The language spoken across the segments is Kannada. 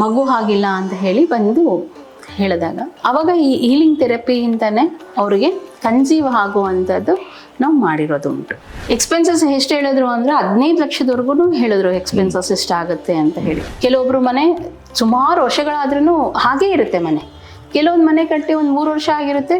ಮಗು ಆಗಿಲ್ಲ ಅಂತ ಹೇಳಿ ಬಂದು ಹೇಳಿದಾಗ, ಅವಾಗ ಈ ಹೀಲಿಂಗ್ ಥೆರಪಿಯಿಂದನೇ ಅವರಿಗೆ ಸಂಜೀವ ಆಗುವಂಥದ್ದು ನಾವು ಮಾಡಿರೋದು ಉಂಟು ಎಕ್ಸ್ಪೆನ್ಸಸ್ ಎಷ್ಟು ಹೇಳಿದ್ರು ಅಂದರೆ ಹದಿನೈದು ಲಕ್ಷದವರೆಗೂ ಹೇಳಿದ್ರು ಎಕ್ಸ್ಪೆನ್ಸಸ್ ಎಷ್ಟಾಗುತ್ತೆ ಅಂತ ಹೇಳಿ. ಕೆಲವೊಬ್ಬರು ಮನೆ ಸುಮಾರು ವರ್ಷಗಳಾದ್ರೂ ಹಾಗೇ ಇರುತ್ತೆ ಮನೆ. ಕೆಲವೊಂದು ಮನೆ ಕಟ್ಟಿ ಒಂದು ಮೂರು ವರ್ಷ ಆಗಿರುತ್ತೆ.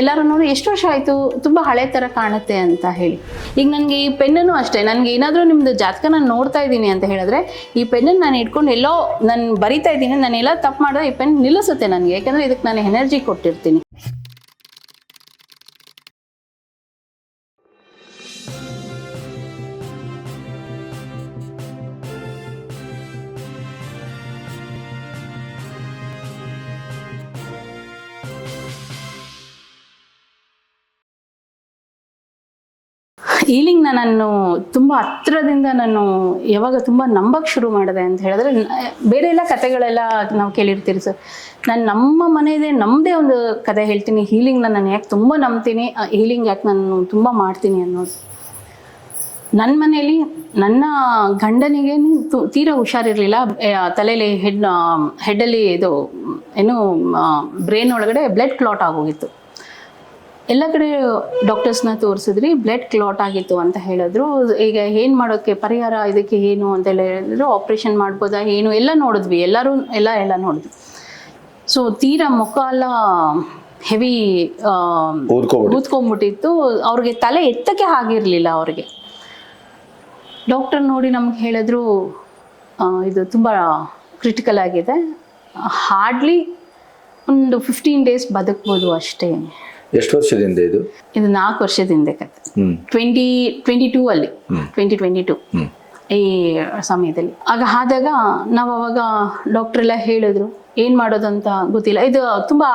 ಎಲ್ಲರೂ ನೋಡಿ ಎಷ್ಟು ವರ್ಷ ಆಯಿತು? ತುಂಬ ಹಳೆ ಥರ ಕಾಣುತ್ತೆ ಅಂತ ಹೇಳಿ. ಈಗ ನನಗೆ ಈ ಪೆನ್ನನ್ನು ಅಷ್ಟೇ, ನನಗೆ ಏನಾದರೂ ನಿಮ್ಮದು ಜಾತಕ ನಾನು ನೋಡ್ತಾ ಇದ್ದೀನಿ ಅಂತ ಹೇಳಿದ್ರೆ, ಈ ಪೆನ್ನನ್ನು ನಾನು ಇಟ್ಕೊಂಡು ಎಲ್ಲೋ ನಾನು ಬರಿತಾ ಇದ್ದೀನಿ, ನಾನು ಎಲ್ಲ ತಪ್ಪು ಮಾಡಿದ್ರೆ ಈ ಪೆನ್ ನಿಲ್ಲಿಸುತ್ತೆ ನನಗೆ. ಯಾಕಂದರೆ ಇದಕ್ಕೆ ನಾನು ಎನರ್ಜಿ ಕೊಟ್ಟಿರ್ತೀನಿ. ಹೀಲಿಂಗ್ನ ನಾನು ತುಂಬ ಹತ್ರದಿಂದ ನಾನು ಯಾವಾಗ ತುಂಬ ನಂಬಕ್ಕೆ ಶುರು ಮಾಡಿದೆ ಅಂತ ಹೇಳಿದ್ರೆ ಬೇರೆ ಎಲ್ಲ ಕತೆಗಳೆಲ್ಲ ನಾವು ಕೇಳಿರ್ತೀರಿ ಸರ್. ನಾನು ನಮ್ಮ ಮನೆಯದೇ ನಮ್ಮದೇ ಒಂದು ಕತೆ ಹೇಳ್ತೀನಿ ಹೀಲಿಂಗ್ನ ನಾನು ಯಾಕೆ ತುಂಬ ನಂಬ್ತೀನಿ ಹೀಲಿಂಗ್ ಯಾಕೆ ನಾನು ತುಂಬ ಮಾಡ್ತೀನಿ ಅನ್ನೋದು. ನನ್ನ ಮನೇಲಿ ನನ್ನ ಗಂಡನಿಗೆ ತೀರಾ ಹುಷಾರಿರಲಿಲ್ಲ ತಲೆಯಲ್ಲಿ ಹೆಡ್ ಹೆಡ್ಡಲ್ಲಿ ಇದು, ಏನು ಬ್ರೈನ್ ಒಳಗಡೆ ಬ್ಲಡ್ ಕ್ಲಾಟ್ ಆಗೋಗಿತ್ತು. ಎಲ್ಲ ಕಡೆ ಡಾಕ್ಟರ್ಸ್ನ ತೋರಿಸಿದ್ರಿ ಬ್ಲಡ್ ಕ್ಲಾಟ್ ಆಗಿತ್ತು ಅಂತ ಹೇಳಿದ್ರು. ಈಗ ಏನು ಮಾಡೋಕ್ಕೆ ಪರಿಹಾರ ಇದಕ್ಕೆ ಏನು ಅಂತ ಹೇಳಿದ್ರು. ಆಪ್ರೇಷನ್ ಮಾಡ್ಬೋದಾ ಏನು ಎಲ್ಲ ನೋಡಿದ್ವಿ. ಎಲ್ಲರೂ ಎಲ್ಲ ಎಲ್ಲ ನೋಡಿದ್ವಿ. ಸೊ ತೀರಾ ಮುಖ ಎಲ್ಲ ಹೆವಿ ಊದ್ಕೊಂಡ್ಬಿಟ್ಟಿತ್ತು. ಅವ್ರಿಗೆ ತಲೆ ಎತ್ತಕ್ಕೆ ಆಗಿರಲಿಲ್ಲ ಅವ್ರಿಗೆ. ಡಾಕ್ಟರ್ ನೋಡಿ ನಮ್ಗೆ ಹೇಳಿದ್ರು ಇದು ತುಂಬ ಕ್ರಿಟಿಕಲ್ ಆಗಿದೆ. ಹಾರ್ಡ್ಲಿ ಒಂದು ಫಿಫ್ಟೀನ್ ಡೇಸ್ ಬದುಕ್ಬೋದು ಅಷ್ಟೇ. ಎಷ್ಟು ವರ್ಷದಿಂದ ಇದು? ಇದು ನಾಲ್ಕು ವರ್ಷದಿಂದ ಟ್ವೆಂಟಿ ಟ್ವೆಂಟಿ ಟೂ ಅಲ್ಲಿ ಟ್ವೆಂಟಿ ಟ್ವೆಂಟಿ ಟೂ ಈ ಸಮಯದಲ್ಲಿ. ಆಗ ಆದಾಗ ನಾವು ಅವಾಗ ಡಾಕ್ಟರ್ ಎಲ್ಲ ಹೇಳಿದ್ರು ಏನ್ ಮಾಡೋದು ಅಂತ ಗೊತ್ತಿಲ್ಲ. ಇದು ತುಂಬಾ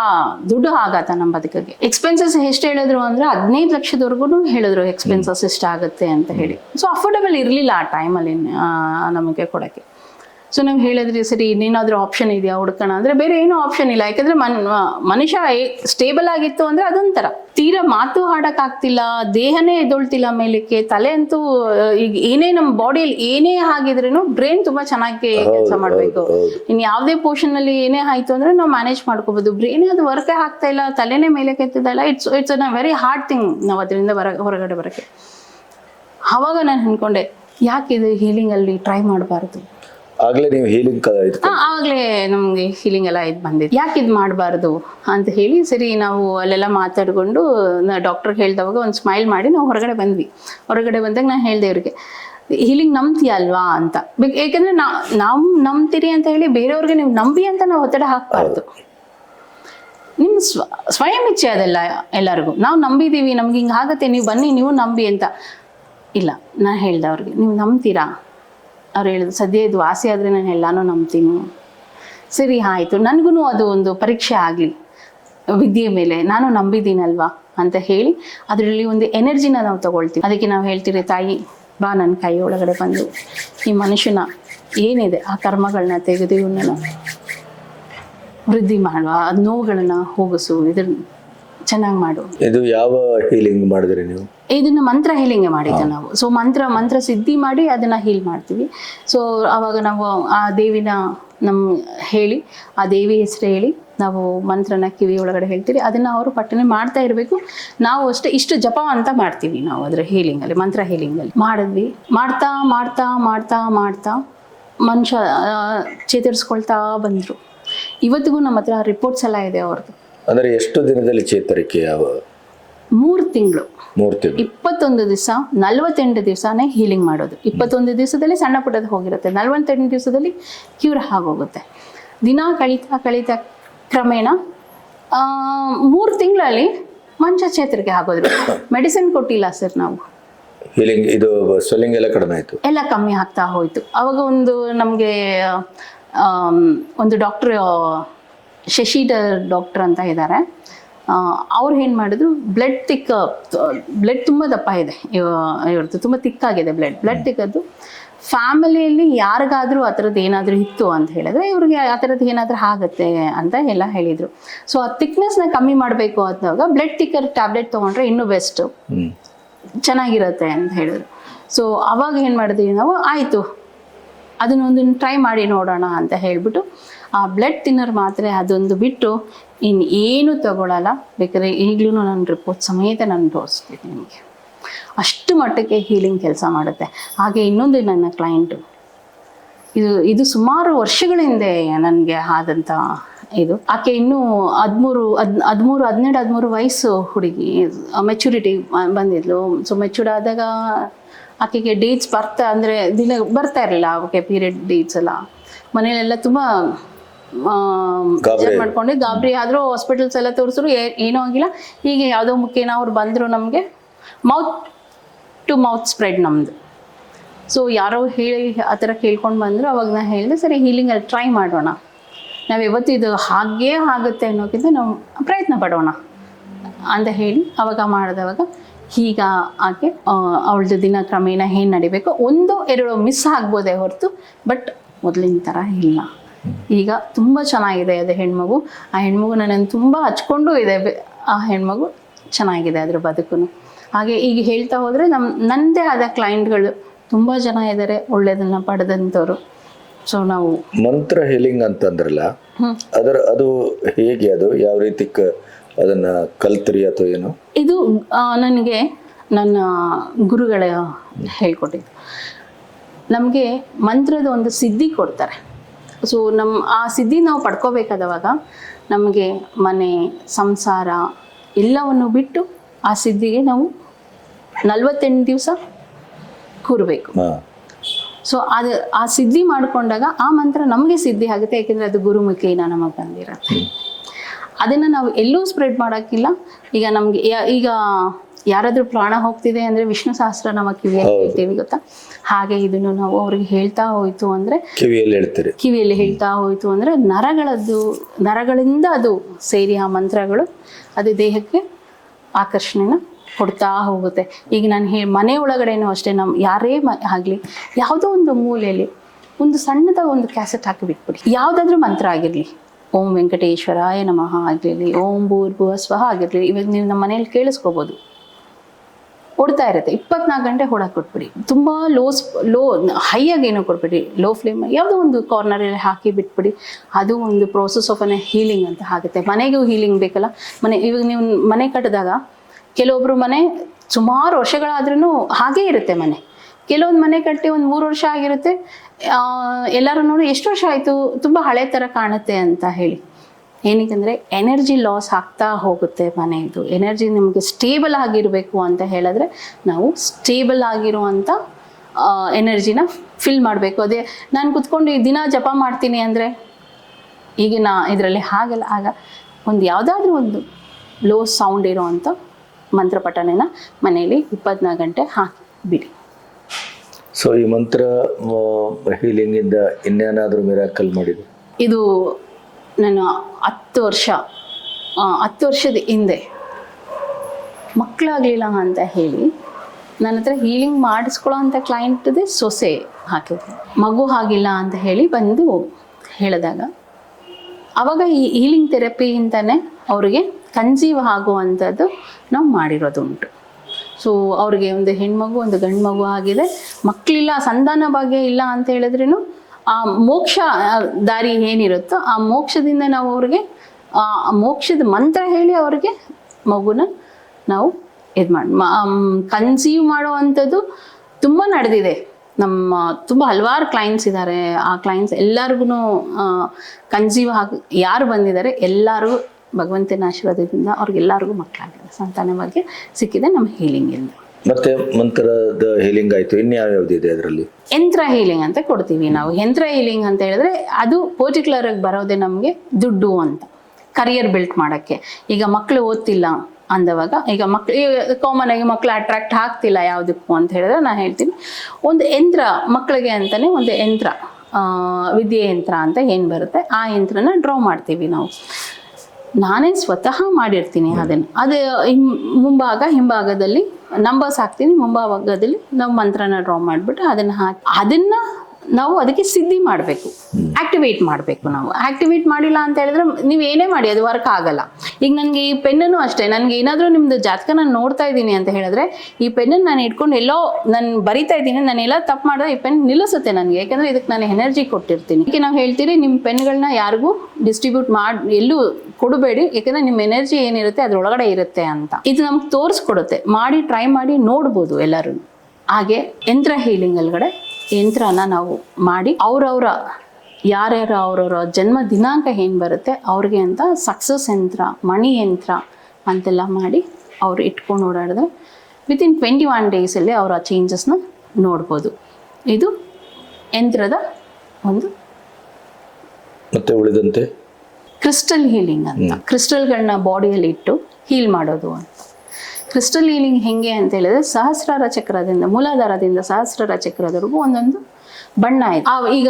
ದುಡ್ಡು ಆಗಾತ ನಮ್ಮ ಬದುಕಿಗೆ. ಎಕ್ಸ್ಪೆನ್ಸಸ್ ಎಷ್ಟು ಹೇಳಿದ್ರು ಅಂದ್ರೆ ಹದಿನೈದು ಲಕ್ಷದವರೆಗೂ ಹೇಳಿದ್ರು ಎಕ್ಸ್ಪೆನ್ಸಸ್ ಎಷ್ಟಾಗುತ್ತೆ ಅಂತ ಹೇಳಿ. ಸೊ ಅಫೋರ್ಡಬಲ್ ಇರಲಿಲ್ಲ ಆ ಟೈಮಲ್ಲಿ ನಮಗೆ ಕೊಡೋಕ್ಕೆ. ಸೊ ನಾವು ಹೇಳಿದ್ರಿ ಸರಿ ಇನ್ನೇನಾದರೂ ಆಪ್ಷನ್ ಇದೆಯಾ ಹುಡ್ಕೋಣ? ಅಂದ್ರೆ ಬೇರೆ ಏನೂ ಆಪ್ಷನ್ ಇಲ್ಲ. ಯಾಕಂದ್ರೆ ಮನ್ ಮನುಷ್ಯ ಸ್ಟೇಬಲ್ ಆಗಿತ್ತು ಅಂದ್ರೆ ಅದೊಂಥರ. ತೀರ ಮಾತು ಹಾಡೋಕ್ಕಾಗ್ತಿಲ್ಲ ದೇಹನೇ ಎದ್ದೊಳ್ತಿಲ್ಲ ಮೇಲಕ್ಕೆ ತಲೆ ಅಂತೂ ಈಗ ಏನೇ ನಮ್ಮ ಬಾಡಿಯಲ್ಲಿ ಏನೇ ಆಗಿದ್ರೂ ಬ್ರೈನ್ ತುಂಬಾ ಚೆನ್ನಾಗಿ ಕೆಲಸ ಮಾಡಬೇಕು. ಇನ್ನು ಇನ್ ಯಾವುದೇ ಪೋರ್ಷನ್ ಅಲ್ಲಿ ಏನೇ ಆಯ್ತು ಅಂದ್ರೆ ನಾವು ಮ್ಯಾನೇಜ್ ಮಾಡ್ಕೋಬಹುದು ಬ್ರೈನ್ ಅದು ವರ್ಕೇ ಆಗ್ತಾ ಇಲ್ಲ ತಲೆನೇ ಮೇಲೆ ಕೆತ್ತಿದಲ್ಲ it's it's a very hard thing ನಾವು ಅದರಿಂದ ಹೊರ ಹೊರಗಡೆ ಬರೋಕ್ಕೆ. ಆವಾಗ ನಾನು ಅನ್ಕೊಂಡೆ ಯಾಕೆ ಇದು ಹೀಲಿಂಗ್ ಅಲ್ಲಿ ಟ್ರೈ ಮಾಡಬಾರ್ದು? ಆಗ್ಲೇ ನೀವು ಹೀಲಿಂಗ್ ಆಗ್ಲೇ ನಮಗೆ ಫೀಲಿಂಗ್ ಎಲ್ಲ ಇದು ಬಂದಿದೆ ಯಾಕೆ ಇದು ಮಾಡಬಾರ್ದು ಅಂತ ಹೇಳಿ ಸರಿ ನಾವು ಅಲ್ಲೆಲ್ಲ ಮಾತಾಡ್ಕೊಂಡು ಡಾಕ್ಟರ್ ಹೇಳ್ದವಾಗ ಒಂದು ಸ್ಮೈಲ್ ಮಾಡಿ ನಾವು ಹೊರಗಡೆ ಬಂದ್ವಿ. ಹೊರಗಡೆ ಬಂದಾಗ ನಾನು ಹೇಳ್ದೆ ಇವ್ರಿಗೆ ಹೀಲಿಂಗ್ ನಂಬ್ತೀಯ ಅಲ್ವಾ ಅಂತ? ಯಾಕಂದ್ರೆ ನಾ ನಾವು ನಂಬ್ತೀರಿ ಅಂತ ಹೇಳಿ ಬೇರೆಯವ್ರಿಗೆ ನೀವು ನಂಬಿ ಅಂತ ನಾವು ಒತ್ತಡ ಹಾಕ್ಬಾರ್ದು. ನಿಮ್ಮ ಸ್ವ ಸ್ವಯಂ ಇಚ್ಛೆ ಅದೆಲ್ಲ ಎಲ್ಲರಿಗೂ. ನಾವು ನಂಬಿದೀವಿ ನಮ್ಗೆ ಹಿಂಗಾಗತ್ತೆ ಆಗುತ್ತೆ ನೀವು ಬನ್ನಿ ನೀವು ನಂಬಿ ಅಂತ. ಇಲ್ಲ ನಾನು ಹೇಳ್ದೆ ಅವ್ರಿಗೆ ನೀವು ನಂಬ್ತೀರಾ? ಅವ್ರು ಹೇಳಿದ್ರು, ಸದ್ಯ ಇದು ವಾಸಿ ಆದರೆ ನಾನು ಎಲ್ಲಾನು ನಂಬ್ತೀನಿ. ಸರಿ, ಆಯಿತು. ನನಗೂ ಅದು ಒಂದು ಪರೀಕ್ಷೆ ಆಗಲಿ. ವಿದ್ಯೆ ಮೇಲೆ. ನಾನು ನಂಬಿದ್ದೀನಲ್ವಾ? ಅಂತ ಹೇಳಿ, ಅದರಲ್ಲಿ ಒಂದು ಎನರ್ಜಿನ ನಾವು ತಗೊಳ್ತೀವಿ. ಅದಕ್ಕೆ ನಾವು ಹೇಳ್ತೀರಿ, ತಾಯಿ, ಬಾ ನನ್ನ ಕೈ ಒಳಗಡೆ ಬಂದು. ಈ ಮನುಷ್ಯನ ಏನಿದೆ, ಆ ಕರ್ಮಗಳನ್ನ ತೆಗೆದು ಇವನ್ನ ವೃದ್ಧಿ ಮಾಡುವ ಅದು ನೋವುಗಳನ್ನ ಹೋಗಿಸು. ಇದ್ರ ಚೆನ್ನಾಗಿ ಮಾಡು. ಇದು ಯಾವ ಹೀಲಿಂಗ್ ಮಾಡಿದ್ರಿ ನೀವು? ಇದನ್ನ ಮಂತ್ರ ಹೀಲಿಂಗ್ ಮಾಡಿದ್ದೆ ನಾವು. ಸೊ ಮಂತ್ರ ಮಂತ್ರ ಸಿದ್ಧಿ ಮಾಡಿ ಅದನ್ನ ಹೀಲ್ ಮಾಡ್ತೀವಿ. ಸೊ ಅವಾಗ ನಾವು ಆ ದೇವಿನ ನಮ್ ಹೇಳಿ ಆ ದೇವಿ ಹೆಸರು ಹೇಳಿ ನಾವು ಮಂತ್ರನ ಕಿವಿ ಒಳಗಡೆ ಹೇಳ್ತೀವಿ ಅದನ್ನ ಅವರು ಪಟ್ಟಣೆ ಮಾಡ್ತಾ ಇರಬೇಕು. ನಾವು ಅಷ್ಟೇ ಇಷ್ಟು ಜಪ ಅಂತ ಮಾಡ್ತೀವಿ ನಾವು ಅದ್ರ ಹೀಲಿಂಗ್ ಅಲ್ಲಿ ಮಂತ್ರ ಹೀಲಿಂಗ್ ಅಲ್ಲಿ. ಮಾಡಿದ್ವಿ. ಮಾಡ್ತಾ ಮಾಡ್ತಾ ಮಾಡ್ತಾ ಮಾಡ್ತಾ ಮನುಷ್ಯ ಚೇತರಿಸ್ಕೊಳ್ತಾ ಬಂದರು. ಇವತ್ತಿಗೂ ನಮ್ಮ ಹತ್ರ ರಿಪೋರ್ಟ್ಸ್ ಎಲ್ಲ ಇದೆ ಅವ್ರದ್ದು ಅಂದ್ರೆ ಎಷ್ಟು ದಿನದಲ್ಲಿ ಚೇತರಿಕೆ ಯಾವ ಮೂರು ತಿಂಗಳು. ಮೂರು ತಿಂಗಳು. ಇಪ್ಪತ್ತೊಂದು ದಿವಸ ನಲ್ವತ್ತೆಂಟು ದಿವಸನೇ ಹೀಲಿಂಗ್ ಮಾಡೋದು. ಇಪ್ಪತ್ತೊಂದು ದಿವಸದಲ್ಲಿ ಸಣ್ಣ ಪುಟ್ಟದ ಹೋಗಿರುತ್ತೆ. ನಲ್ವತ್ತೆಂಟು ದಿವಸದಲ್ಲಿ ಕ್ಯೂರ್ ಆಗೋಗುತ್ತೆ. ದಿನ ಕಳೀತಾ ಕಳೀತಾ ಕ್ರಮೇಣ ಮೂರು ತಿಂಗಳಲ್ಲಿ ಮಂಚ ಚೇತರಿಕೆ ಆಗೋದ್ರು ಮೆಡಿಸಿನ್ ಕೊಟ್ಟಿಲ್ಲ ಸರ್ ನಾವು. ಹೀಲಿಂಗ್ ಇದು ಸ್ವೆಲ್ಲಿಂಗ್ ಎಲ್ಲ ಕಡಿಮೆ ಆಯಿತು. ಎಲ್ಲ ಕಮ್ಮಿ ಆಗ್ತಾ ಹೋಯಿತು. ಅವಾಗ ಒಂದು ನಮಗೆ ಒಂದು ಡಾಕ್ಟ್ರ್ ಶಶಿಧರ್ ಡಾಕ್ಟರ್ ಅಂತ ಇದ್ದಾರೆ ಅವ್ರು ಏನು ಮಾಡಿದ್ರು ಬ್ಲಡ್ ತಿಕ್ಕ ಬ್ಲಡ್ ತುಂಬ ದಪ್ಪ ಇದೆ. ಇವ- ಇವ್ರದ್ದು ತುಂಬ ತಿಕ್ಕಾಗಿದೆ ಬ್ಲಡ್ ಬ್ಲಡ್ ತಿಕ್ಕದ್ದು ಫ್ಯಾಮಿಲಿಯಲ್ಲಿ ಯಾರಿಗಾದರೂ ಆ ಥರದ್ದು ಏನಾದರೂ ಇತ್ತು ಅಂತ ಹೇಳಿದ್ರೆ ಇವ್ರಿಗೆ ಆ ಥರದ್ದು ಏನಾದರೂ ಆಗುತ್ತೆ ಅಂತ ಎಲ್ಲ ಹೇಳಿದರು. ಸೊ ಆ ತಿಕ್ನೆಸ್ನ ಕಮ್ಮಿ ಮಾಡಬೇಕು ಅಂದಾಗ ಬ್ಲಡ್ ತಿಕ್ಕರ್ ಟ್ಯಾಬ್ಲೆಟ್ ತೊಗೊಂಡ್ರೆ ಇನ್ನೂ ಬೆಸ್ಟು ಚೆನ್ನಾಗಿರುತ್ತೆ ಅಂತ ಹೇಳಿದ್ರು. ಸೊ ಅವಾಗ ಏನು ಮಾಡಿದ್ವಿ ನಾವು ಆಯಿತು. ಅದನ್ನೊಂದು ಟ್ರೈ ಮಾಡಿ ನೋಡೋಣ ಅಂತ ಹೇಳಿಬಿಟ್ಟು, ಆ ಬ್ಲಡ್ ತಿನ್ನರ್ ಮಾತ್ರೆ ಅದೊಂದು ಬಿಟ್ಟು ಇನ್ನು ಏನು ತಗೊಳ್ಳಲ್ಲ ಬೇಕಾದ್ರೆ ಈಗಲೂ ನಾನು ರಿಪೋರ್ಟ್ ಸಮೇತ ನಾನು ತೋರಿಸ್ತೀನಿ ನಿಮಗೆ. ಅಷ್ಟು ಮಟ್ಟಕ್ಕೆ ಹೀಲಿಂಗ್ ಕೆಲಸ ಮಾಡುತ್ತೆ. ಹಾಗೆ ಇನ್ನೊಂದು ನನ್ನ ಕ್ಲೈಂಟು ಇದು ಇದು ಸುಮಾರು ವರ್ಷಗಳ ಹಿಂದೆ ನನಗೆ ಆದಂಥ ಇದು. ಆಕೆ ಇನ್ನೂ ಹದಿಮೂರು, ಹದ್, ಹದಿಮೂರು, ಹದಿನೆಂಟು, ಹದಿಮೂರು ವಯಸ್ಸು ಹುಡುಗಿ ಮೆಚುರಿಟಿ ಬಂದಿದ್ಲು. ಸೊ ಮೆಚೂರ್ಡ್ ಆದಾಗ ಆಕೆಗೆ ಡೇಟ್ಸ್ ಬರ್ತಾ ಅಂದರೆ ದಿನ ಬರ್ತಾ ಇರಲಿಲ್ಲ ಆಕೆ ಪೀರಿಯಡ್ ಡೇಟ್ಸ್ ಎಲ್ಲ. ಮನೆಯಲ್ಲೆಲ್ಲ ತುಂಬ ಮಾಡ್ಕೊಂಡೆ ಮಾಡ್ಕೊಂಡು ಗಾಬರಿ ಆದರೂ ಹಾಸ್ಪಿಟಲ್ಸ್ ಎಲ್ಲ ತೋರಿಸಿದ್ರು ಏನೂ ಆಗಿಲ್ಲ. ಹೀಗೆ ಯಾವುದೋ ಮುಖೇನ ಅವ್ರು ಬಂದರು ನಮಗೆ ಮೌತ್ ಟು ಮೌತ್ ಸ್ಪ್ರೆಡ್ ನಮ್ಮದು ಸೊ ಯಾರೋ ಹೇಳಿ ಆ ಥರ ಕೇಳ್ಕೊಂಡು ಬಂದರು ಅವಾಗ ನಾನು ಹೇಳಿದೆ ಸರಿ ಹೀಲಿಂಗಲ್ಲಿ ಟ್ರೈ ಮಾಡೋಣ. ನಾವು ಯಾವತ್ತು ಇದು ಹಾಗೇ ಆಗುತ್ತೆ ಅನ್ನೋಕ್ಕಿಂತ ನಾವು ಪ್ರಯತ್ನ ಪಡೋಣ. ಅಂತ ಹೇಳಿ ಅವಾಗ ಮಾಡಿದವಾಗ ಈಗ ಆಕೆ ಅವಳದು ದಿನ ಕ್ರಮೇಣ ಏನು ನಡಿಬೇಕು? ಒಂದು ಎರಡು ಮಿಸ್ ಆಗ್ಬೋದೇ ಹೊರತು ಬಟ್ ಮೊದಲಿನ ಥರ ಇಲ್ಲ. ಈಗ ತುಂಬ ಚೆನ್ನಾಗಿದೆ ಅದು ಹೆಣ್ಮಗು. ಆ ಹೆಣ್ಮಗು ನನ್ನನ್ನು ತುಂಬ ಹಚ್ಕೊಂಡು ಇದೆ. ಆ ಹೆಣ್ಮಗು ಚೆನ್ನಾಗಿದೆ ಅದ್ರ ಬದುಕು ಹಾಗೆ ಈಗ ಹೇಳ್ತಾ ಹೋದರೆ ನಮ್ಮ ನನ್ನದೇ ಆದ ಕ್ಲೈಂಟ್ಗಳು ತುಂಬ ಜನ ಇದ್ದಾರೆ ಒಳ್ಳೆಯದನ್ನು ಪಡೆದಂಥವ್ರು ಸೊ ನಾವು ಮಂತ್ರ ಹೀಲಿಂಗ್ ಅಂತಂದ್ರಲ್ಲ ಅದರ ಅದು ಹೇಗೆ ಅದು? ಯಾವ ರೀತಿ ಅದನ್ನ ಕಲ್ತ್ರಿ ಅಥವಾ ಏನು? ಇದು ನನಗೆ ನನ್ನ ಗುರುಗಳ ಹೇಳ್ಕೊಟ್ಟಿದ್ದು. ನಮಗೆ ಮಂತ್ರದ ಒಂದು ಸಿದ್ಧಿ ಕೊಡ್ತಾರೆ. ಸೊ ನಮ್ಮ ಆ ಸಿದ್ಧಿ ನಾವು ಪಡ್ಕೋಬೇಕಾದವಾಗ ನಮಗೆ ಮನೆ ಸಂಸಾರ ಎಲ್ಲವನ್ನು ಬಿಟ್ಟು ಆ ಸಿದ್ಧಿಗೆ ನಾವು ನಲ್ವತ್ತೆಂಟು ದಿವಸ ಕೂರಬೇಕು. ಸೊ ಅದು ಆ ಸಿದ್ಧಿ ಮಾಡಿಕೊಂಡಾಗ ಆ ಮಂತ್ರ ನಮಗೆ ಸಿದ್ಧಿ ಆಗುತ್ತೆ ಯಾಕೆಂದರೆ ಅದು ಗುರುಮುಖಿ ನಮಗೆ ಬಂದಿರುತ್ತೆ. ಅದನ್ನು ನಾವು ಎಲ್ಲೂ ಸ್ಪ್ರೆಡ್ ಮಾಡೋಕ್ಕಿಲ್ಲ. ಈಗ ನಮಗೆ ಈಗ ಯಾರಾದರೂ ಪ್ರಾಣ ಹೋಗ್ತಿದೆ ಅಂದರೆ ವಿಷ್ಣು ನಮ್ಮ ಕಿವಿಯಲ್ಲಿ. ಹೇಳ್ತೀವಿ ಗೊತ್ತಾ? ಹಾಗೆ ಇದನ್ನು ನಾವು ಅವ್ರಿಗೆ ಹೇಳ್ತಾ ಹೋಯಿತು ಅಂದರೆ ಕಿವಿಯಲ್ಲಿ ಹೇಳ್ತಾರೆ. ಕಿವಿಯಲ್ಲಿ ಹೇಳ್ತಾ ಹೋಯಿತು ಅಂದರೆ ನರಗಳದ್ದು ನರಗಳಿಂದ ಅದು ಸೇರಿ ಆ ಮಂತ್ರಗಳು ಅದು ದೇಹಕ್ಕೆ ಆಕರ್ಷಣೆನ ಕೊಡ್ತಾ ಹೋಗುತ್ತೆ. ಈಗ ನಾನು ಹೇ ಮನೆ ಒಳಗಡೆನೂ ಅಷ್ಟೇ ನಮ್ಮ ಯಾರೇ ಮ ಆಗಲಿ ಯಾವುದೋ ಒಂದು ಮೂಲೆಯಲ್ಲಿ ಒಂದು ಸಣ್ಣದ ಒಂದು ಕ್ಯಾಸೆಟ್ ಹಾಕಿ ಬಿಟ್ಬಿಡಿ. ಯಾವುದಾದ್ರೂ ಮಂತ್ರ ಆಗಿರಲಿ. ಓಂ ವೆಂಕಟೇಶ್ವರಾಯ ನಮಃ ಆಗಿರಲಿ, ಓಂ ಭೂರ್ಭುವ ಸ್ವಹ ಆಗಿರಲಿ, ಇವಾಗ ನೀವು ನಮ್ಮ ಮನೇಲಿ ಕೇಳಿಸ್ಕೋಬೋದು. ಹೊಡ್ತಾ ಇರುತ್ತೆ, ಇಪ್ಪತ್ನಾಲ್ಕು ಗಂಟೆ ಹೊಡಕ್ಕೆ ಕೊಟ್ಬಿಡಿ. ತುಂಬ ಲೋ ಲೋ ಹೈಯಾಗಿ ಏನೋ ಕೊಟ್ಬಿಡಿ ಲೋ ಫ್ಲೇಮ್ ಯಾವುದೋ ಒಂದು ಕಾರ್ನರಲ್ಲಿ ಹಾಕಿ ಬಿಟ್ಬಿಡಿ, ಅದು ಒಂದು ಪ್ರೋಸೆಸ್ ಆಫ್ ಅನ್ ಹೀಲಿಂಗ್ ಅಂತ ಆಗುತ್ತೆ. ಮನೆಗೂ ಹೀಲಿಂಗ್ ಬೇಕಲ್ಲ, ಮನೆ, ಇವಾಗ ನೀವು ಮನೆ ಕಟ್ಟಿದಾಗ ಕೆಲವೊಬ್ಬರು ಮನೆ ಸುಮಾರು ವರ್ಷಗಳಾದ್ರೂ ಹಾಗೇ ಇರುತ್ತೆ ಮನೆ. ಕೆಲವೊಂದು ಮನೆ ಕಟ್ಟಿ ಒಂದು ಮೂರು ವರ್ಷ ಆಗಿರುತ್ತೆ ಎಲ್ಲರೂ ನೋಡಿ ಎಷ್ಟು ವರ್ಷ ಆಯಿತು? ತುಂಬ ಹಳೆ ಥರ ಕಾಣುತ್ತೆ ಅಂತ ಹೇಳಿ. ಏನಕ್ಕಂದರೆ ಎನರ್ಜಿ ಲಾಸ್ ಆಗ್ತಾ ಹೋಗುತ್ತೆ ಮನೆಯದು. ಎನರ್ಜಿ ನಿಮಗೆ ಸ್ಟೇಬಲ್ ಆಗಿರಬೇಕು ಅಂತ ಹೇಳಿದ್ರೆ ನಾವು ಸ್ಟೇಬಲ್ ಆಗಿರುವಂಥ ಎನರ್ಜಿನ ಫಿಲ್ ಮಾಡಬೇಕು. ಅದೇ ನಾನು ಕುತ್ಕೊಂಡು ದಿನ ಜಪ ಮಾಡ್ತೀನಿ ಅಂದರೆ ಈಗಿನ ಇದರಲ್ಲಿ ಹಾಗೆಲ್ಲ. ಆಗ ಒಂದು ಯಾವುದಾದ್ರೂ ಒಂದು ಲೋ ಸೌಂಡ್ ಇರೋವಂಥ ಮಂತ್ರಪಠಣೆನ ಮನೆಯಲ್ಲಿ ಇಪ್ಪತ್ನಾಲ್ಕು ಗಂಟೆ ಹಾಕಿ ಬಿಡಿ ಸೊ ಈ ಮಂತ್ರ ಹೀಲಿಂಗ್ ಇಂದ ಇನ್ನೇನಾದ್ರೂ ಮಿರಾಕಲ್ ಮಾಡಿದ್ರು? ಇದು ನಾನು ಹತ್ತು ವರ್ಷ ಹತ್ತು ವರ್ಷದ ಹಿಂದೆ ಮಕ್ಕಳಾಗಲಿಲ್ಲ ಅಂತ ಹೇಳಿ ನನ್ನ ಹತ್ರ ಹೀಲಿಂಗ್ ಮಾಡಿಸ್ಕೊಳ್ಳೋ ಅಂಥ ಕ್ಲೈಂಟ್ದೇ ಸೊಸೆ ಹಾಕಿದ್ರು ಮಗು ಆಗಿಲ್ಲ ಅಂತ ಹೇಳಿ ಬಂದು ಹೇಳಿದಾಗ ಆವಾಗ ಈ ಹೀಲಿಂಗ್ ಥೆರಪಿಯಿಂದನೇ ಅವರಿಗೆ ಕಂಜೀವ್ ಆಗುವಂಥದ್ದು ನಾವು ಮಾಡಿರೋದು ಉಂಟು ಸೊ ಅವ್ರಿಗೆ ಒಂದು ಹೆಣ್ಮಗು, ಒಂದು ಗಂಡು ಮಗು ಆಗಿದೆ. ಮಕ್ಕಳಿಲ್ಲ ಸಂತಾನ ಭಾಗ್ಯ ಇಲ್ಲ ಅಂತ ಹೇಳಿದ್ರೂ ಆ ಮೋಕ್ಷ ದಾರಿ ಏನಿರುತ್ತೋ ಆ ಮೋಕ್ಷದಿಂದ ನಾವು ಅವ್ರಿಗೆ, ಆ ಮೋಕ್ಷದ ಮಂತ್ರ ಹೇಳಿ ಅವ್ರಿಗೆ ಮಗುನ ನಾವು ಇದು ಮಾಡಿ ಕನ್ಸೀವ್ ಮಾಡುವಂಥದ್ದು ತುಂಬ ನಡೆದಿದೆ. ನಮ್ಮ ತುಂಬ ಹಲವಾರು ಕ್ಲೈಂಟ್ಸ್ ಇದ್ದಾರೆ ಆ ಕ್ಲೈಂಟ್ಸ್ ಎಲ್ಲರಿಗೂ ಕನ್ಸೀವ್ ಆಗಿ ಯಾರು ಬಂದಿದ್ದಾರೆ? ಎಲ್ಲರಿಗೂ ಭಗವಂತನ ಆಶೀರ್ವಾದದಿಂದ ಅವ್ರಿಗೆಲ್ಲರಿಗೂ ಮಕ್ಕಳಾಗಿದೆ ಸಂತಾನವಾಗಿ ಸಿಕ್ಕಿದೆ ನಮ್ಮ ಹೀಲಿಂಗಿಂದ ಮತ್ತೆ ಮಂತ್ರದ ಹೀಲಿಂಗ್ ಆಯ್ತು. ಇನ್ಯಾವ್ಯಾವ್ದು ಇದೆ ಅದರಲ್ಲಿ? ಯಂತ್ರ ಹೀಲಿಂಗ್ ಅಂತ ಕೊಡ್ತೀವಿ ನಾವು. ಯಂತ್ರ ಹೀಲಿಂಗ್ ಅಂತ ಹೇಳಿದ್ರೆ ಅದು ಪರ್ಟಿಕ್ಯುಲರ್ ಆಗಿ ಬರೋದೇ ನಮಗೆ ದುಡ್ಡು ಅಂತ. ಕರಿಯರ್ ಬಿಲ್ಟ್ ಮಾಡೋಕ್ಕೆ. ಈಗ ಮಕ್ಕಳು ಓದ್ತಿಲ್ಲ ಅಂದವಾಗ ಈಗ ಮಕ್ಳು ಕಾಮನ್ ಆಗಿ ಮಕ್ಕಳು ಅಟ್ರಾಕ್ಟ್ ಆಗ್ತಿಲ್ಲ ಯಾವುದಕ್ಕೂ ಅಂತ ಹೇಳಿದ್ರೆ ನಾನು ಹೇಳ್ತೀನಿ. ಒಂದು ಯಂತ್ರ ಮಕ್ಕಳಿಗೆ ಅಂತಲೇ ಒಂದು ಯಂತ್ರ ವಿದ್ಯೆ ಯಂತ್ರ ಅಂತ ಏನು ಬರುತ್ತೆ? ಆ ಯಂತ್ರನ ಡ್ರಾ ಮಾಡ್ತೀವಿ ನಾವು. ನಾನೇ ಸ್ವತಃ ಮಾಡಿರ್ತೀನಿ ಅದನ್ನು. ಅದು ಮುಂಭಾಗ ಹಿಂಭಾಗದಲ್ಲಿ ನಂಬರ್ಸ್ ಹಾಕ್ತೀನಿ ಮುಂಭಾಗದಲ್ಲಿ ನಾವು ಮಂತ್ರನ ಡ್ರಾ ಮಾಡಿಬಿಟ್ಟು ಅದನ್ನು ಹಾಕಿ ಅದನ್ನು ನಾವು ಅದಕ್ಕೆ ಸಿದ್ಧಿ ಮಾಡಬೇಕು. ಆಕ್ಟಿವೇಟ್ ಮಾಡಬೇಕು ನಾವು. ಆಕ್ಟಿವೇಟ್ ಮಾಡಿಲ್ಲ ಅಂತ ಹೇಳಿದ್ರೆ ನೀವು ಏನೇ ಮಾಡಿ, ಅದು ವರ್ಕ್ ಆಗಲ್ಲ. ಈಗ ನನಗೆ ಈ ಪೆನ್ನನ್ನು ಅಷ್ಟೇ, ನನಗೆ ಏನಾದರೂ ನಿಮ್ಮದು ಜಾತಕ ನಾನು ನೋಡ್ತಾ ಇದ್ದೀನಿ ಅಂತ ಹೇಳಿದ್ರೆ ಈ ಪೆನ್ನನ್ನು ನಾನು ಇಟ್ಕೊಂಡು ಎಲ್ಲೋ ನಾನು ಬರಿತಾ ಇದ್ದೀನಿ, ನಾನು ಎಲ್ಲ ತಪ್ಪು ಮಾಡಿದ್ರೆ ಈ ಪೆನ್ ನಿಲ್ಲಿಸುತ್ತೆ ನನಗೆ. ಯಾಕಂದರೆ ಇದಕ್ಕೆ ನಾನು ಎನರ್ಜಿ ಕೊಟ್ಟಿರ್ತೀನಿ. ಈಗ ನಾವು ಹೇಳ್ತೀರಿ ನಿಮ್ಮ ಪೆನ್ಗಳನ್ನ ಯಾರಿಗೂ ಡಿಸ್ಟ್ರಿಬ್ಯೂಟ್ ಮಾಡಿ, ಎಲ್ಲೂ ಕೊಡಬೇಡಿ. ಯಾಕಂದ್ರೆ ನಿಮ್ಮ ಎನರ್ಜಿ ಏನಿರುತ್ತೆ, ಅದರೊಳಗಡೆ ಇರುತ್ತೆ ಅಂತ. ಇದು ನಮ್ಗೆ ತೋರಿಸ್ಕೊಡುತ್ತೆ. ಮಾಡಿ ಟ್ರೈ ಮಾಡಿ ನೋಡ್ಬೋದು ಎಲ್ಲರೂ. ಹಾಗೆ ಯಂತ್ರ ಹೀಲಿಂಗ್ ಒಳಗಡೆ ಯಂತ್ರನ ನಾವು ಮಾಡಿ ಅವರವರ ಯಾರ್ಯಾರು ಅವ್ರವ್ರ ಜನ್ಮ ದಿನಾಂಕ ಏನು ಬರುತ್ತೆ ಅವ್ರಿಗೆ ಅಂತ ಸಕ್ಸಸ್ ಯಂತ್ರ ಮಣಿ ಯಂತ್ರ ಅಂತೆಲ್ಲ ಮಾಡಿ ಅವ್ರು ಇಟ್ಕೊಂಡು ಓಡಾಡಿದ್ರೆ ವಿತಿನ್ ಟ್ವೆಂಟಿ ಒನ್ ಡೇಸಲ್ಲಿ ಅವರ ಆ ಚೇಂಜಸ್ನ ನೋಡ್ಬೋದು. ಇದು ಯಂತ್ರದ ಒಂದು ಮತ್ತೆ ಉಳಿದಂತೆ? ಕ್ರಿಸ್ಟಲ್ ಹೀಲಿಂಗ್ ಅಂತ. ಕ್ರಿಸ್ಟಲ್ಗಳನ್ನ ಬಾಡಿಯಲ್ಲಿ ಇಟ್ಟು ಹೀಲ್ ಮಾಡೋದು ಅಂತ. ಕ್ರಿಸ್ಟಲ್ ಹೀಲಿಂಗ್ ಹೆಂಗೆ ಅಂತ ಹೇಳಿದ್ರೆ ಸಹಸ್ರಾರ ಚಕ್ರದಿಂದ, ಮೂಲಾಧಾರದಿಂದ ಸಹಸ್ರಾರ ಚಕ್ರದವರೆಗೂ ಒಂದೊಂದು ಬಣ್ಣ ಇದೆ. ಈಗ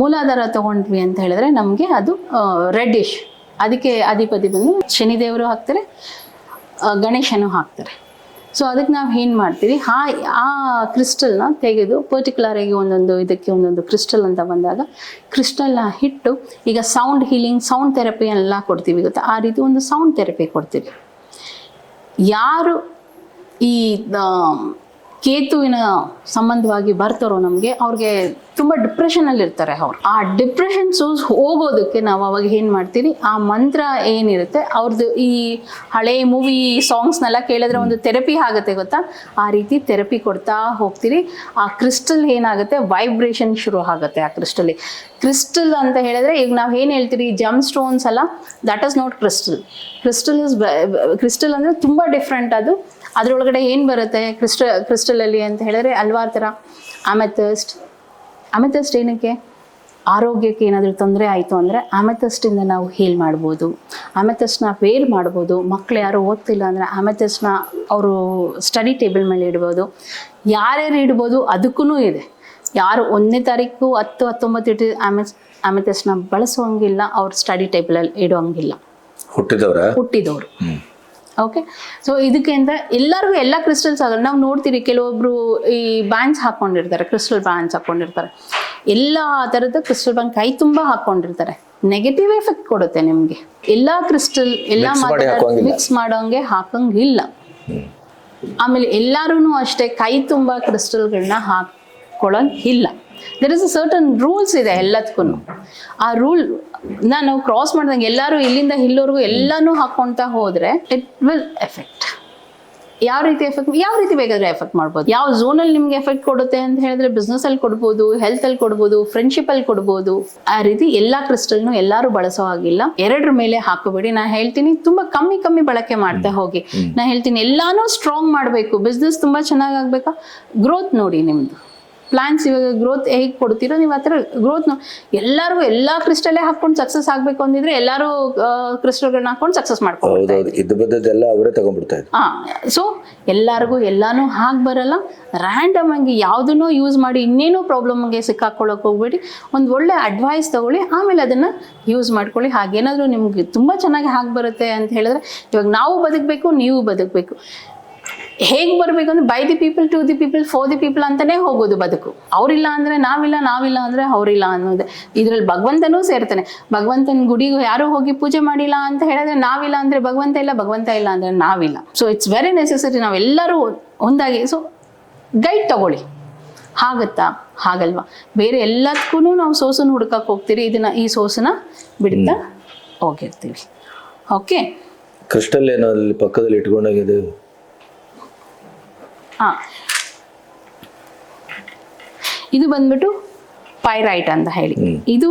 ಮೂಲಾಧಾರ ತಗೊಂಡ್ವಿ ಅಂತ ಹೇಳಿದ್ರೆ ನಮಗೆ ಅದು ರೆಡ್ಡಿಶ್ ಅದಕ್ಕೆ ಅಧಿಪತಿ ಬಂದು ಶನಿದೇವರು ಹಾಕ್ತಾರೆ ಗಣೇಶನು ಹಾಕ್ತಾರೆ. ಸೊ ಅದಕ್ಕೆ ನಾವು ಏನು ಮಾಡ್ತೀವಿ. ಆ ಆ ಕ್ರಿಸ್ಟಲ್ನ ತೆಗೆದು ಪರ್ಟಿಕ್ಯುಲರ್ ಆಗಿ ಒಂದೊಂದು ಇದಕ್ಕೆ ಒಂದೊಂದು ಕ್ರಿಸ್ಟಲ್ ಅಂತ ಬಂದಾಗ ಕ್ರಿಸ್ಟಲ್ನ ಹಿಟ್ಟು, ಈಗ ಸೌಂಡ್ ಹೀಲಿಂಗ್ ಸೌಂಡ್ ಥೆರಪಿ ಎಲ್ಲ ಕೊಡ್ತೀವಿ ಗೊತ್ತಾ? ಆ ರೀತಿ ಒಂದು ಸೌಂಡ್ ಥೆರಪಿ ಕೊಡ್ತೀವಿ. ಯಾರು ಈ ಕೇತುವಿನ ಸಂಬಂಧವಾಗಿ ಬರ್ತಾರೋ ನಮಗೆ, ಅವ್ರಿಗೆ ತುಂಬ ಡಿಪ್ರೆಷನಲ್ಲಿ ಇರ್ತಾರೆ ಅವ್ರು. ಆ ಡಿಪ್ರೆಷನ್ ಸೂಸ್ ಹೋಗೋದಕ್ಕೆ ನಾವು ಅವಾಗ ಏನು ಮಾಡ್ತೀವಿ ಆ ಮಂತ್ರ ಏನಿರುತ್ತೆ ಅವ್ರದ್ದು ಈ ಹಳೆ ಮೂವಿ ಸಾಂಗ್ಸ್ನೆಲ್ಲ ಕೇಳಿದ್ರೆ ಒಂದು ಥೆರಪಿ ಆಗುತ್ತೆ ಗೊತ್ತಾ? ಆ ರೀತಿ ಥೆರಪಿ ಕೊಡ್ತಾ ಹೋಗ್ತೀರಿ. ಆ ಕ್ರಿಸ್ಟಲ್ ಏನಾಗುತ್ತೆ ವೈಬ್ರೇಷನ್ ಶುರು ಆಗುತ್ತೆ ಆ ಕ್ರಿಸ್ಟಲಿ ಕ್ರಿಸ್ಟಲ್ ಅಂತ ಹೇಳಿದ್ರೆ, ಈಗ ನಾವು ಏನು ಹೇಳ್ತೀರಿ ಜಮ್ ಸ್ಟೋನ್ಸ್ ಅಲ್ಲ that is not crystal crystal is crystal ಅಂದರೆ ತುಂಬ ಡಿಫ್ರೆಂಟ್ ಅದು. ಅದರೊಳಗಡೆ ಏನು ಬರುತ್ತೆ? ಕ್ರಿಸ್ಟ ಕ್ರಿಸ್ಟಲಲ್ಲಿ ಅಂತ ಹೇಳಿದ್ರೆ ಹಲ್ವಾರು ಥರ ಅಮೆಥಸ್ಟ್ ಅಮೆಥಸ್ಟ್ ಏನಕ್ಕೆ? ಆರೋಗ್ಯಕ್ಕೆ ಏನಾದರೂ ತೊಂದರೆ ಆಯಿತು ಅಂದರೆ ಅಮೆಥಸ್ಟಿಂದ ನಾವು ಹೀಲ್ ಮಾಡ್ಬೋದು. ಅಮೆಥಸ್ಟ್ನ ವೇರ್ ಮಾಡ್ಬೋದು. ಮಕ್ಕಳು ಯಾರು ಓದ್ತಿಲ್ಲ ಅಂದರೆ ಅಮೆಥಸ್ಟ್ನ ಅವರು ಸ್ಟಡಿ ಟೇಬಲ್ ಮೇಲೆ ಇಡ್ಬೋದು. ಯಾರ್ಯಾರು ಇಡ್ಬೋದು ಅದಕ್ಕೂ ಇದೆ. ಯಾರು ಒಂದನೇ ತಾರೀಕು ಹತ್ತು ಹತ್ತೊಂಬತ್ತು ಇಟ್ಟು ಅಮೆಸ್ ಅಮೆಥಸ್ಟ್ನ ಬಳಸೋಂಗಿಲ್ಲ ಅವ್ರ ಸ್ಟಡಿ ಟೇಬಲಲ್ಲಿ ಇಡೋಂಗಿಲ್ಲ. ಹುಟ್ಟಿದವರು? ಹುಟ್ಟಿದವರು. ಓಕೆ ಸೊ ಇದಕ್ಕೆ ಅಂತ ಎಲ್ಲರಿಗೂ ಎಲ್ಲ ಕ್ರಿಸ್ಟಲ್ಸ್ ಆಗಲ್ಲ. ನಾವು ನೋಡ್ತೀರಿ ಕೆಲವೊಬ್ರು ಈ ಬ್ಯಾಂಡ್ಸ್ ಹಾಕೊಂಡಿರ್ತಾರೆ ಕ್ರಿಸ್ಟಲ್ ಬ್ಯಾಂಡ್ಸ್ ಹಾಕೊಂಡಿರ್ತಾರೆ. ಎಲ್ಲ ಥರದ ಕ್ರಿಸ್ಟಲ್ ಬ್ಯಾಂಕ್ ಕೈ ತುಂಬ ಹಾಕೊಂಡಿರ್ತಾರೆ. ನೆಗೆಟಿವ್ ಎಫೆಕ್ಟ್ ಕೊಡುತ್ತೆ ನಿಮಗೆ. ಎಲ್ಲ ಕ್ರಿಸ್ಟಲ್ ಎಲ್ಲ ಮಿಕ್ಸ್ ಮಾಡೋಂಗೆ ಹಾಕಂಗಿಲ್ಲ. ಆಮೇಲೆ ಎಲ್ಲರೂ ಅಷ್ಟೇ ಕೈ ತುಂಬ ಕ್ರಿಸ್ಟಲ್ಗಳನ್ನ ಹಾಕೊಳ್ಳೋಂಗಿಲ್ಲ there is a certain rules ಇದೆ ಎಲ್ಲದಕ್ಕೂ ಆ ರೂಲ್ ನಾನು ಕ್ರಾಸ್ ಮಾಡ್ದಂಗೆ ಎಲ್ಲರೂ ಇಲ್ಲಿಂದ ಇಲ್ಲವರೆಗೂ ಎಲ್ಲನೂ ಹಾಕ್ಕೊಳ್ತಾ ಹೋದರೆ ಇಟ್ ವಿಲ್ ಎಫೆಕ್ಟ್ ಯಾವ ರೀತಿ ಎಫೆಕ್ಟ್ ಯಾವ ರೀತಿ ಬೇಕಾದ್ರೆ ಎಫೆಕ್ಟ್ ಮಾಡ್ಬೋದು. ಯಾವ ಝೋನಲ್ಲಿ ನಿಮ್ಗೆ ಎಫೆಕ್ಟ್ ಕೊಡುತ್ತೆ ಅಂತ ಹೇಳಿದ್ರೆ ಅಲ್ಲಿ ಕೊಡ್ಬೋದು ಹೆಲ್ತಲ್ಲಿ ಅಲ್ಲಿ ಕೊಡ್ಬೋದು ಫ್ರೆಂಡ್ಶಿಪ್ಪಲ್ಲಿ ಅಲ್ಲಿ ಕೊಡ್ಬೋದು. ಆ ರೀತಿ ಎಲ್ಲಾ ಕ್ರಿಸ್ಟಲ್ನು ಎಲ್ಲರೂ ಬಳಸೋ ಹಾಗಿಲ್ಲ. ಎರಡರ ಮೇಲೆ ಹಾಕೋಬೇಡಿ. ನಾ ಹೇಳ್ತೀನಿ ತುಂಬಾ ಕಮ್ಮಿ ಕಮ್ಮಿ ಬಳಕೆ ಮಾಡ್ತಾ ಹೋಗಿ. ನಾ ಹೇಳ್ತೀನಿ ಎಲ್ಲಾನು ಸ್ಟ್ರಾಂಗ್ ಮಾಡಬೇಕು. ಬಿಸ್ನೆಸ್ ತುಂಬಾ ಚೆನ್ನಾಗಿ ಆಗ್ಬೇಕಾ? ಗ್ರೋತ್ ನೋಡಿ ನಿಮ್ದು. ಪ್ಲಾನ್ಸ್ ಇವಾಗ ಗ್ರೋತ್ ಹೇಗೆ ಕೊಡ್ತೀರೋ ನೀವು ಆ ಥರ ಗ್ರೋತ್ ಎಲ್ಲರಿಗೂ ಎಲ್ಲ ಕ್ರಿಸ್ಟಲ್ಲೇ ಹಾಕೊಂಡು ಸಕ್ಸಸ್ ಆಗಬೇಕು ಅಂದಿದ್ರೆ ಎಲ್ಲರೂ ಕ್ರಿಸ್ಟಲ್ಗಳನ್ನ ಹಾಕೊಂಡು ಸಕ್ಸಸ್ ಮಾಡ್ಕೊಂಡು ಅವರೇ ತಗೊಂಡ್ಬಿಡ್ತಾ ಹಾಂ ಸೊ ಎಲ್ಲರಿಗೂ ಎಲ್ಲಾನು ಹಾಗೆ ಬರಲ್ಲ. ರ್ಯಾಂಡಮ್ ಆಗಿ ಯಾವುದನ್ನು ಯೂಸ್ ಮಾಡಿ ಇನ್ನೇನೋ ಪ್ರಾಬ್ಲಮ್ಗೆ ಸಿಕ್ಕಾಕೊಳ್ಳೋಕೆ ಹೋಗ್ಬೇಡಿ. ಒಂದು ಒಳ್ಳೆ ಅಡ್ವೈಸ್ ತಗೊಳ್ಳಿ ಆಮೇಲೆ ಅದನ್ನು ಯೂಸ್ ಮಾಡ್ಕೊಳ್ಳಿ. ಹಾಗೇನಾದರೂ ನಿಮಗೆ ತುಂಬ ಚೆನ್ನಾಗಿ ಹಾಗೆ ಬರುತ್ತೆ ಅಂತ ಹೇಳಿದ್ರೆ ಇವಾಗ ನಾವು ಬದುಕಬೇಕು ನೀವು ಬದುಕಬೇಕು. ಹೇಗೆ ಬರಬೇಕು ಅಂದ್ರೆ by the people to the people for the people ಅಂತಾನೆ ಹೋಗೋದು ಬದುಕು. ಅವರಿಲ್ಲ ಅಂದ್ರೆ ನಾವಿಲ್ಲ ನಾವಿಲ್ಲ ಅಂದ್ರೆ ಅವರಿಲ್ಲ ಅನ್ನೋದು. ಇದ್ರಲ್ಲಿ ಭಗವಂತನೂ ಸೇರ್ತಾನೆ. ಭಗವಂತನ ಗುಡಿಗೆ ಯಾರು ಹೋಗಿ ಪೂಜೆ ಮಾಡಿಲ್ಲ ಅಂತ ಹೇಳಿದ್ರೆ ನಾವಿಲ್ಲ ಅಂದ್ರೆ ಭಗವಂತ ಇಲ್ಲ ಭಗವಂತ ಇಲ್ಲ ಅಂದ್ರೆ ನಾವಿಲ್ಲ. ಸೊ ಇಟ್ಸ್ ವೆರಿ ನೆಸೆಸರಿ ನಾವೆಲ್ಲರೂ ಒಂದಾಗಿ ಸೊ ಗೈಡ್ ತಗೊಳ್ಳಿ. ಹಾಗತ್ತಾ? ಹಾಗಲ್ವಾ? ಬೇರೆ ಎಲ್ಲದಕ್ಕೂ ನಾವು ಸೋಸನ್ನು ಹುಡ್ಕಕ್ಕೆ ಹೋಗ್ತೀರಿ ಇದನ್ನ ಈ ಸೋಸನ್ನ ಬಿಡ್ತಾ ಹೋಗಿರ್ತೀವಿ. ಓಕೆ ಕ್ರಿಸ್ಟಲ್ ಏನೋ ಅಲ್ಲಿ ಪಕ್ಕದಲ್ಲಿ ಇಟ್ಕೊಂಡಾಗಿದೆ ಹಾ. ಇದು ಬಂದ್ಬಿಟ್ಟು ಪೈರೈಟ್ ಅಂತ ಹೇಳಿ. ಇದು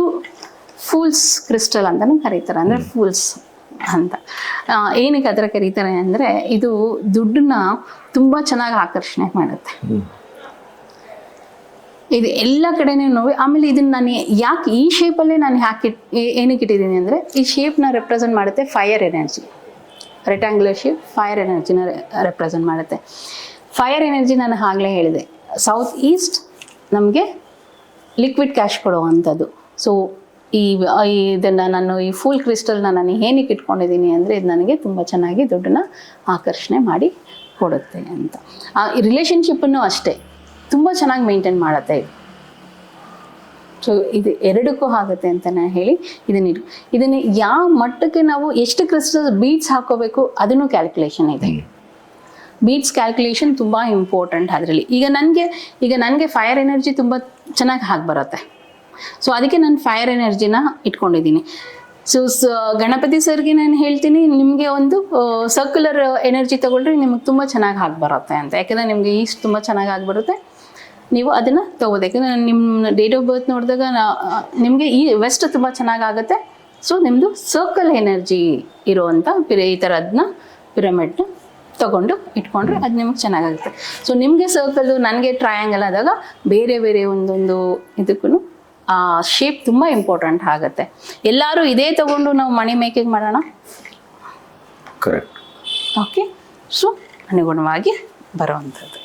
ಫೂಲ್ಸ್ ಕ್ರಿಸ್ಟಲ್ ಅಂತಾನು ಕರೀತಾರೆ ಅಂದ್ರೆ ಫೂಲ್ಸ್ ಅಂತ. ಏನಕ್ಕೆ ಅದರ ಕರೀತಾರೆ ಅಂದ್ರೆ ಇದು ದುಡ್ಡನ್ನ ತುಂಬಾ ಚೆನ್ನಾಗಿ ಆಕರ್ಷಣೆ ಮಾಡುತ್ತೆ. ಇದು ಎಲ್ಲ ಕಡೆನೂ ನೋಡಿ ಆಮೇಲೆ ಇದನ್ನ ನಾನು ಯಾಕೆ ಈ ಶೇಪಲ್ಲೇ ನಾನು ಯಾಕೆ ಏನಕ್ಕೆ ಇಟ್ಟಿದ್ದೀನಿ ಅಂದರೆ ಈ ಶೇಪ್ನ ರೆಪ್ರೆಸೆಂಟ್ ಮಾಡುತ್ತೆ fire energy rectangular shape fire ಎನರ್ಜಿನ represent ಮಾಡುತ್ತೆ. ಫೈರ್ ಎನರ್ಜಿ ನಾನು ಆಗಲೇ ಹೇಳಿದೆ. ಸೌತ್ ಈಸ್ಟ್ ನಮಗೆ ಲಿಕ್ವಿಡ್ ಕ್ಯಾಶ್ ಕೊಡುವಂಥದ್ದು. ಸೊ ಈ ಇದನ್ನು ನಾನು, ಈ ಫುಲ್ ಕ್ರಿಸ್ಟಲ್ನ ನಾನು ಏನಕ್ಕೆ ಇಟ್ಕೊಂಡಿದ್ದೀನಿ ಅಂದರೆ ಇದು ನನಗೆ ತುಂಬ ಚೆನ್ನಾಗಿ ದುಡ್ಡನ್ನ ಆಕರ್ಷಣೆ ಮಾಡಿ ಕೊಡುತ್ತೆ ಅಂತ. ಆ ರಿಲೇಷನ್ಶಿಪ್ಪನ್ನು ಅಷ್ಟೇ ತುಂಬ ಚೆನ್ನಾಗಿ ಮೇಂಟೈನ್ ಮಾಡುತ್ತೆ ಇದು. ಸೊ ಇದು ಎರಡಕ್ಕೂ ಆಗುತ್ತೆ ಅಂತ ನಾನು ಹೇಳಿ ಇದನ್ನ ಇದನ್ನು ಇದನ್ನ ಯಾವ ಮಟ್ಟಕ್ಕೆ ನಾವು ಎಷ್ಟು ಕ್ರಿಸ್ಟಲ್ ಬೀಟ್ಸ್ ಹಾಕೋಬೇಕು, ಅದನ್ನು ಕ್ಯಾಲ್ಕುಲೇಷನ್ ಇದೆ. ಬೀಟ್ಸ್ ಕ್ಯಾಲ್ಕುಲೇಷನ್ ತುಂಬ ಇಂಪಾರ್ಟೆಂಟ್ ಅದರಲ್ಲಿ. ಈಗ ನನಗೆ ಈಗ ನನಗೆ ಫೈರ್ ಎನರ್ಜಿ ತುಂಬ ಚೆನ್ನಾಗಿ ಹಾಕಿ ಬರುತ್ತೆ. ಸೊ ಅದಕ್ಕೆ ನಾನು ಫೈರ್ ಎನರ್ಜಿನ ಇಟ್ಕೊಂಡಿದ್ದೀನಿ. ಸೊ, ಗಣಪತಿ ಸರ್ಗೆ ನಾನು ಹೇಳ್ತೀನಿ, ನಿಮಗೆ ಒಂದು ಸರ್ಕ್ಯುಲರ್ ಎನರ್ಜಿ ತೊಗೊಳ್ರಿ ನಿಮಗೆ ತುಂಬ ಚೆನ್ನಾಗಿ ಹಾಕಿ ಬರುತ್ತೆ ಅಂತ. ಯಾಕಂದರೆ ನಿಮಗೆ ಈಸ್ಟ್ ತುಂಬ ಚೆನ್ನಾಗಿ ಆಗಿ ಬರುತ್ತೆ. ನೀವು ಅದನ್ನು ತೊಗೋದು ಯಾಕಂದರೆ ನಿಮ್ಮ ಡೇಟ್ ಆಫ್ ಬರ್ತ್ ನೋಡಿದಾಗ ನಿಮಗೆ ಈ ವೆಸ್ಟ್ ತುಂಬ ಚೆನ್ನಾಗಿ ಆಗುತ್ತೆ. ಸೊ ನಿಮ್ಮದು ಸರ್ಕಲ್ ಎನರ್ಜಿ ಇರುವಂಥ ಪಿರ, ಈ ಥರದನ್ನ ಪಿರಮಿಡ್ನ ತಗೊಂಡು ಇಟ್ಕೊಂಡ್ರೆ ಅದು ನಿಮಗೆ ಚೆನ್ನಾಗಾಗುತ್ತೆ. ಸೊ ನಿಮಗೆ ಸರ್ಕಲ್ಲು ನನಗೆ ಟ್ರಯಾಂಗಲ್ ಆದಾಗ ಬೇರೆ ಬೇರೆ ಒಂದೊಂದು ಇದಕ್ಕೂ ಆ ಶೇಪ್ ತುಂಬ ಇಂಪಾರ್ಟೆಂಟ್ ಆಗುತ್ತೆ. ಎಲ್ಲರೂ ಇದೇ ತಗೊಂಡು ನಾವು ಮಣಿ ಮೇಕಿಂಗ್ ಮಾಡೋಣ? ಕರೆಕ್ಟ್ ಓಕೆ ಸೊ ಅನುಗುಣವಾಗಿ ಬರುವಂಥದ್ದು.